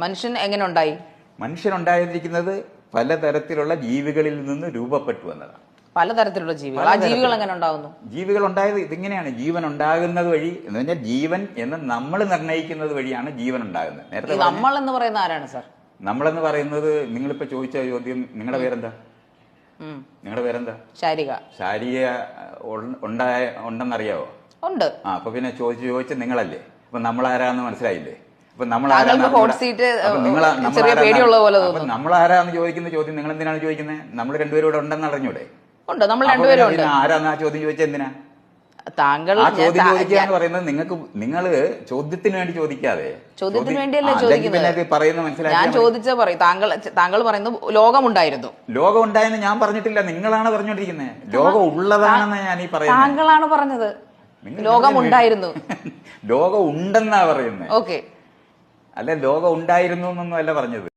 മനുഷ്യൻ എങ്ങനെ ഉണ്ടായി മനുഷ്യൻ മനുഷ്യനുണ്ടായിരിക്കുന്നത് പലതരത്തിലുള്ള ജീവികളിൽ നിന്ന് രൂപപ്പെട്ടു എന്നതാണ്. പലതരത്തിലുള്ള ജീവികൾ. ആ ജീവികൾ എങ്ങനെ ഉണ്ടാകുന്നു ജീവികൾ ഉണ്ടായത് ഇതിങ്ങനെയാണ്. ജീവൻ ഉണ്ടാകുന്നത് വഴി എന്ന് പറഞ്ഞാൽ ജീവൻ എന്ന് നമ്മൾ നിർണയിക്കുന്നത് വഴിയാണ് ജീവൻ ഉണ്ടാകുന്നത് നേരത്തെ നമ്മൾ എന്ന് പറയുന്ന ആരാണ് സാർ? നമ്മളെന്ന് പറയുന്നത് നിങ്ങളിപ്പോ ചോദിച്ച ചോദ്യം നിങ്ങളുടെ പേരെന്താ. നിങ്ങളുടെ പേരെന്താ? ശാരിക. ഉള്ള- ഉണ്ടായ ഉണ്ടെന്നറിയാവോ? ഉണ്ട്. ആ അപ്പൊ പിന്നെ ചോദിച്ചു ചോദിച്ച നിങ്ങളല്ലേ? അപ്പൊ നമ്മൾ ആരാന്ന് മനസ്സിലായില്ലേ? അപ്പൊ നമ്മൾ നമ്മൾ ആരാന്ന് ചോദിക്കുന്ന ചോദ്യം നിങ്ങൾ എന്തിനാണ് ചോദിക്കുന്നത് നമ്മൾ രണ്ടുപേരും ഇവിടെ ഉണ്ടെന്ന് അറിഞ്ഞൂടെ? ഉണ്ട് നമ്മൾ രണ്ടുപേരും ആരാന്ന് ആ ചോദ്യം ചോദിച്ചാൽ എന്തിനാ? താങ്കൾ ചോദ്യം ചോദിക്കുക എന്ന് പറയുന്നത് നിങ്ങൾക്ക് നിങ്ങൾ ചോദ്യത്തിന് വേണ്ടി ചോദിക്കാതെ. ചോദ്യത്തിന് വേണ്ടിയല്ലേ ചോദിക്കുന്നത്? പറയുന്നത് ഞാൻ ചോദിച്ച പറയും. താങ്കൾ താങ്കൾ പറയുന്നു ലോകമുണ്ടായിരുന്നു. ലോകം ഉണ്ടായെന്ന് ഞാൻ പറഞ്ഞിട്ടില്ല നിങ്ങളാണ് പറഞ്ഞോണ്ടിരിക്കുന്നത് ലോകം ഉള്ളതാണെന്ന് ഞാൻ ഈ പറയുന്നത് താങ്കളാണ് പറഞ്ഞത്. ലോകമുണ്ടായിരുന്നു. ലോകം ഉണ്ടെന്നാ പറയുന്നത് ഓക്കെ. അല്ല ലോകം ഉണ്ടായിരുന്നു എന്നൊന്നും അല്ല പറഞ്ഞത്.